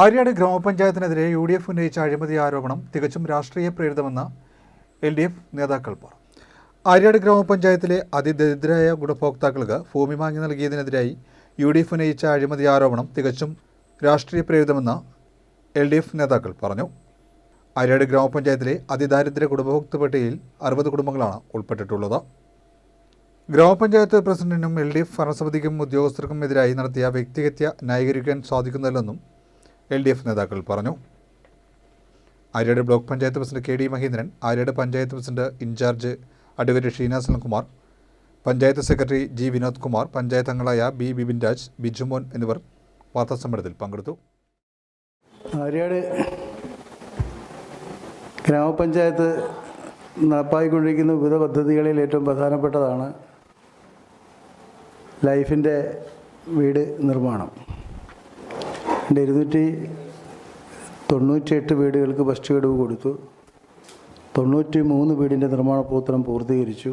ആര്യാട് ഗ്രാമപഞ്ചായത്തിനെതിരെ U D F ഉന്നയിച്ച അഴിമതി ആരോപണം തികച്ചും രാഷ്ട്രീയ പ്രേരിതമെന്ന് എൽ ഡി എഫ് നേതാക്കൾ പറഞ്ഞു. ആര്യാട് ഗ്രാമപഞ്ചായത്തിലെ അതിദരിദ്രരായ ഗുണഭോക്താക്കൾക്ക് ഭൂമി വാങ്ങി നൽകിയതിനെതിരായി യു ഡി എഫ് ഉന്നയിച്ച അഴിമതി ആരോപണം തികച്ചും രാഷ്ട്രീയ പ്രേരിതമെന്ന് എൽ ഡി എഫ് നേതാക്കൾ പറഞ്ഞു. ആര്യാട് ഗ്രാമപഞ്ചായത്തിലെ അതിദാരിദ്ര്യ ഗുണഭോക്തൃ പട്ടികയിൽ അറുപത് കുടുംബങ്ങളാണ് ഉൾപ്പെട്ടിട്ടുള്ളത്. ഗ്രാമപഞ്ചായത്ത് പ്രസിഡന്റിനും എൽ ഡി എഫ് ഭരണസമിതിക്കും ഉദ്യോഗസ്ഥർക്കും എതിരായി നടത്തിയ വ്യക്തിഹത്യ ന്യായീകരിക്കാൻ സാധിക്കുന്നില്ലെന്നും എൽ ഡി എഫ് നേതാക്കൾ പറഞ്ഞു. Aryad block panchayat president K D Mahendran Aryad panchayat president in charge advocate Sheena Kumar panchayat secretary G Vinod Kumar panchayat അംഗങ്ങളായ ബി ബിപിൻ രാജ് ബിജുമോൻ എന്നിവർ വാർത്താസമ്മേളനത്തിൽ പങ്കെടുത്തു. ആര്യാട് ഗ്രാമപഞ്ചായത്ത് നടപ്പാക്കിക്കൊണ്ടിരിക്കുന്ന വിവിധ പദ്ധതികളിൽ ഏറ്റവും പ്രധാനപ്പെട്ടതാണ് ലൈഫിന്റെ വീട് നിർമ്മാണം. ഇരുന്നൂറ്റി തൊണ്ണൂറ്റിയെട്ട് വീടുകൾക്ക് ഫസ്റ്റ് ഗഡു കൊടുത്തു. തൊണ്ണൂറ്റി മൂന്ന് വീടിന്റെ നിർമ്മാണ പ്രവർത്തനം പൂർത്തീകരിച്ചു.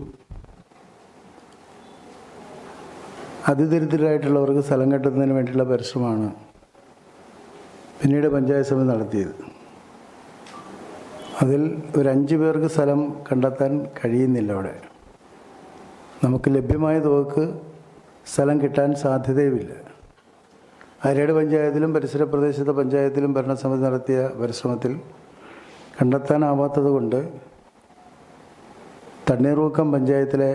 അതിദരിദ്രരായിട്ടുള്ളവർക്ക് സ്ഥലം കെട്ടുന്നതിന് വേണ്ടിയുള്ള പരിശ്രമമാണ് പിന്നീട് പഞ്ചായത്ത് സമിതി നടത്തിയത്. അതിൽ ഒരു അഞ്ച് പേർക്ക് സ്ഥലം കണ്ടെത്താൻ കഴിയുന്നില്ല അവിടെ. നമുക്ക് ലഭ്യമായ തുകക്ക് സ്ഥലം കിട്ടാൻ സാധ്യതയുമില്ല. ആര്യാട് പഞ്ചായത്തിലും പരിസര പ്രദേശത്തെ പഞ്ചായത്തിലും ഭരണസമിതി നടത്തിയ പരിശ്രമത്തിൽ കണ്ടെത്താനാവാത്തത് കൊണ്ട് തണ്ണീർമുക്കം പഞ്ചായത്തിലെ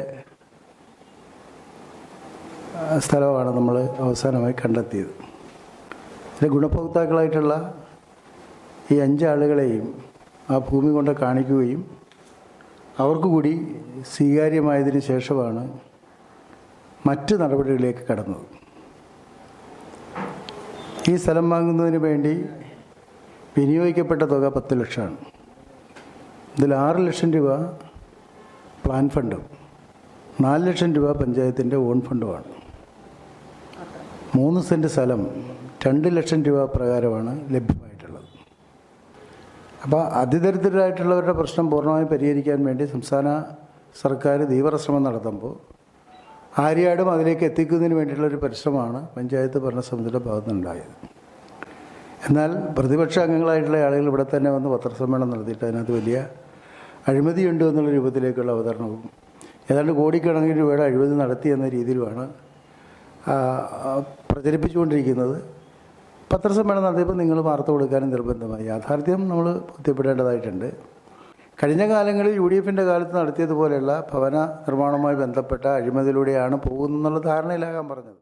സ്ഥലമാണ് നമ്മൾ അവസാനമായി കണ്ടെത്തിയത്. ഇതിലെ ഗുണഭോക്താക്കളായിട്ടുള്ള ഈ അഞ്ചാളുകളെയും ആ ഭൂമി കൊണ്ട് കാണിക്കുകയും അവർക്കു കൂടി സ്വീകാര്യമായതിനു ശേഷമാണ് മറ്റ് നടപടികളിലേക്ക് കടന്നത്. ഈ സ്ഥലം വാങ്ങുന്നതിന് വേണ്ടി വിനിയോഗിക്കപ്പെട്ട തുക പത്ത് ലക്ഷമാണ്. ഇതിൽ ആറ് ലക്ഷം രൂപ പ്ലാൻ ഫണ്ടും നാല് ലക്ഷം രൂപ പഞ്ചായത്തിന്റെ ഓൺ ഫണ്ടുമാണ്. മൂന്ന് സെന്റ് സ്ഥലം രണ്ട് ലക്ഷം രൂപ പ്രകാരമാണ് ലഭ്യമായിട്ടുള്ളത്. അപ്പോൾ അതിദരിദ്രരായിട്ടുള്ളവരുടെ പ്രശ്നം പൂർണമായും പരിഹരിക്കാൻ വേണ്ടി സംസ്ഥാന സർക്കാർ തീവ്രശ്രമം നടത്തുമ്പോൾ ആര്യാടും അതിലേക്ക് എത്തിക്കുന്നതിന് വേണ്ടിയിട്ടുള്ള ഒരു പരിശ്രമമാണ് പഞ്ചായത്ത് ഭരണസമിതിയുടെ ഭാഗത്തുനിന്നുണ്ടായത്. എന്നാൽ പ്രതിപക്ഷ അംഗങ്ങളായിട്ടുള്ള ആളുകൾ ഇവിടെ തന്നെ വന്ന് പത്രസമ്മേളനം നടത്തിയിട്ട് അതിനകത്ത് വലിയ അഴിമതിയുണ്ട് എന്നുള്ള രൂപത്തിലേക്കുള്ള അവതരണവും ഏതാണ്ട് കോടിക്കണക്കിന് രൂപയുടെ അഴിമതി നടത്തി എന്ന രീതിയിലുമാണ് പ്രചരിപ്പിച്ചുകൊണ്ടിരിക്കുന്നത്. പത്രസമ്മേളനം നടത്തിയപ്പോൾ നിങ്ങൾ വാർത്ത കൊടുക്കാനും നിർബന്ധമായി. യാഥാർത്ഥ്യം നമ്മൾ ബോധ്യപ്പെടേണ്ടതായിട്ടുണ്ട് കഴിഞ്ഞ കാലങ്ങളിൽ യു ഡി എഫിന്റെ കാലത്ത് നടത്തിയതുപോലെയുള്ള ഭവന നിർമ്മാണവുമായി ബന്ധപ്പെട്ട അഴിമതിയിലൂടെയാണ് പോകുന്നതെന്നുള്ള ധാരണയിലാകാൻ പറഞ്ഞത്.